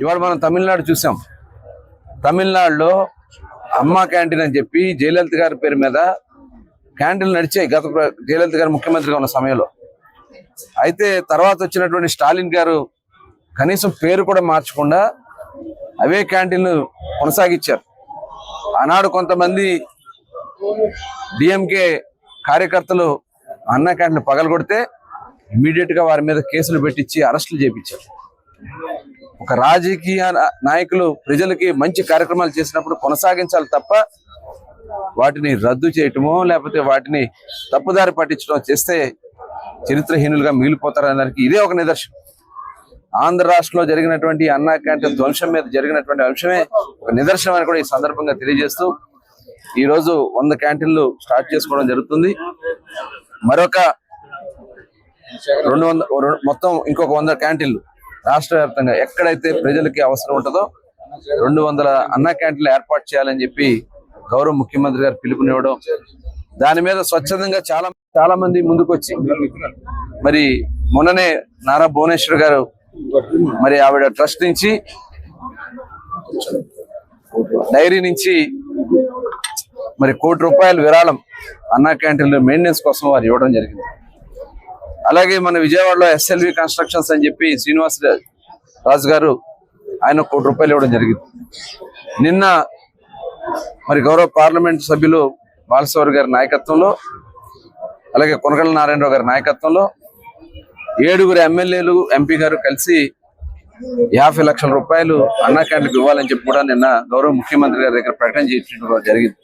ఇవాళ మనం తమిళనాడు చూసాం. తమిళనాడులో అమ్మ క్యాంటీన్ అని చెప్పి జయలలిత గారి పేరు మీద క్యాంటీన్లు నడిచాయి గత జయలలిత గారు ముఖ్యమంత్రిగా ఉన్న సమయంలో. అయితే తర్వాత వచ్చినటువంటి స్టాలిన్ గారు కనీసం పేరు కూడా మార్చకుండా అవే క్యాంటీన్లు కొనసాగించారు. ఆనాడు కొంతమంది డిఎంకే కార్యకర్తలు అన్న క్యాంటీన్ పగలగొడితే ఇమీడియట్గా వారి మీద కేసులు పెట్టించి అరెస్టులు చేపించారు. ఒక రాజకీయ నాయకులు ప్రజలకి మంచి కార్యక్రమాలు చేసినప్పుడు కొనసాగించాలి తప్ప వాటిని రద్దు చేయటమో లేకపోతే వాటిని తప్పుదారి పట్టించడం చేస్తే చరిత్రహీనులుగా మిగిలిపోతారనడానికి ఇదే ఒక నిదర్శనం. ఆంధ్ర రాష్ట్రంలో జరిగినటువంటి అన్నా క్యాంటీన్ ధ్వంసం మీద జరిగినటువంటి అంశమే ఒక నిదర్శనం అని కూడా ఈ సందర్భంగా తెలియజేస్తూ ఈ రోజు వంద క్యాంటీన్లు స్టార్ట్ చేసుకోవడం జరుగుతుంది. మరొక రెండు వంద రెండు- మొత్తం ఇంకొక వంద క్యాంటీన్లు రాష్ట్ర వ్యాప్తంగా ఎక్కడైతే ప్రజలకి అవసరం ఉంటుందో రెండు వందల అన్న క్యాంటీన్లు ఏర్పాటు చేయాలని చెప్పి గౌరవ ముఖ్యమంత్రి గారు పిలుపునివ్వడం దాని మీద స్వచ్ఛందంగా చాలా చాలా మంది ముందుకొచ్చి మరి మొన్ననే నారా భువనేశ్వర్ గారు మరి ఆవిడ ట్రస్ట్ నుంచి డైరీ నుంచి మరి కోటి రూపాయల విరాళం అన్నా క్యాంటీన్లు మెయింటెనెన్స్ కోసం వారు ఇవ్వడం జరిగింది. అలాగే మన విజయవాడలో ఎస్ఎల్వి కన్స్ట్రక్షన్స్ అని చెప్పి శ్రీనివాస్ రాజు గారు ఆయన కోటి రూపాయలు ఇవ్వడం జరిగింది. నిన్న మరి గౌరవ పార్లమెంట్ సభ్యులు బాలసవర్ గారి నాయకత్వంలో అలాగే కొనగల నారాయణరావు గారి నాయకత్వంలో ఏడుగురు ఎమ్మెల్యేలు ఎంపీ గారు కలిసి యాభై లక్షల రూపాయలు అన్నా క్యాంటీన్కి ఇవ్వాలని చెప్పి కూడా నిన్న గౌరవ ముఖ్యమంత్రి గారి దగ్గర ప్రకటన చేయడం జరిగింది.